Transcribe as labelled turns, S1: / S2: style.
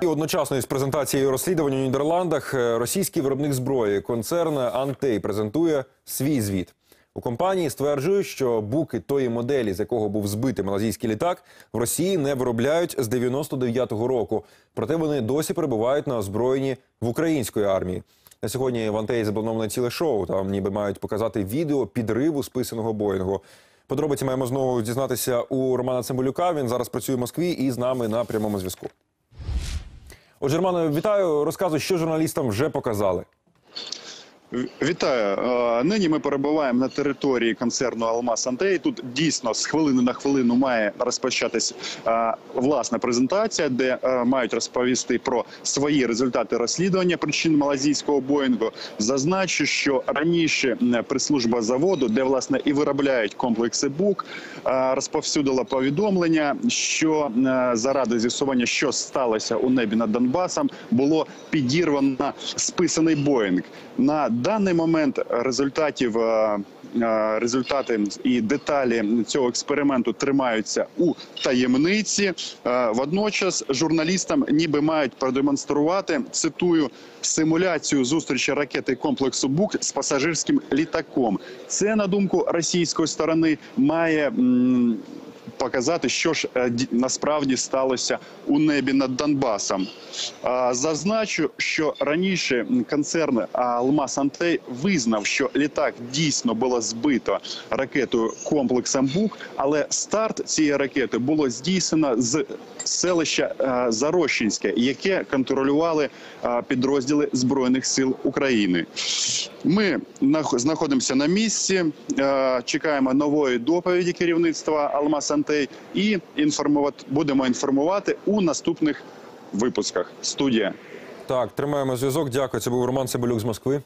S1: І одночасно із презентацією розслідування у Нідерландах е, російський виробник зброї концерн Антей презентує свій звіт. У компанії стверджують, що буки тої моделі, з якого був збитий малазійський літак, в Росії не виробляють з 99-го року. Проте вони досі перебувають на озброєнні в української армії. На сьогодні в Антеї заплановане ціле шоу. Там ніби мають показати відео підриву списаного Боїнгу. Подробиці маємо знову дізнатися у Романа Цимбалюка. Він зараз працює в Москві і з нами на прямому зв'язку. Отже, Романе, вітаю. Розказуй, що журналістам вже показали.
S2: Вітаю. Е, Нині ми перебуваємо на території концерну Алмаз Антей. Тут дійсно з хвилини на хвилину має розпочатись е, власна презентація, де е, мають розповісти про свої результати розслідування причин малазійського боїнгу. Зазначу, що раніше м, прес-служба заводу, де власне і виробляють комплекси БУК, розповсюдила повідомлення, що заради з'ясування, що сталося у небі над Донбасом, було підірвано списаний Боїнг. На даний момент результатів е, е, результати і деталі цього експерименту тримаються у таємниці. Е, Водночас журналістам ніби мають продемонструвати цитую симуляцію зустрічі ракети комплексу БУК з пасажирським літаком. Це на думку російської сторони має. Показати, що ж е, насправді сталося у небі над Донбасом. Зазначу, що раніше концерн Алмаз Антей визнав, що літак дійсно було збито ракетою комплексом БУК, але старт цієї ракети було здійснено з селища е, Зарощинське, яке контролювали е, підрозділи збройних сил України. Ми знаходимося на місці, е, чекаємо нової доповіді керівництва Алмаз Антей і інформувати будемо інформувати у наступних випусках. Студія.
S1: Так, тримаємо зв'язок. Дякую. Це був Роман Сиболюк з Москви.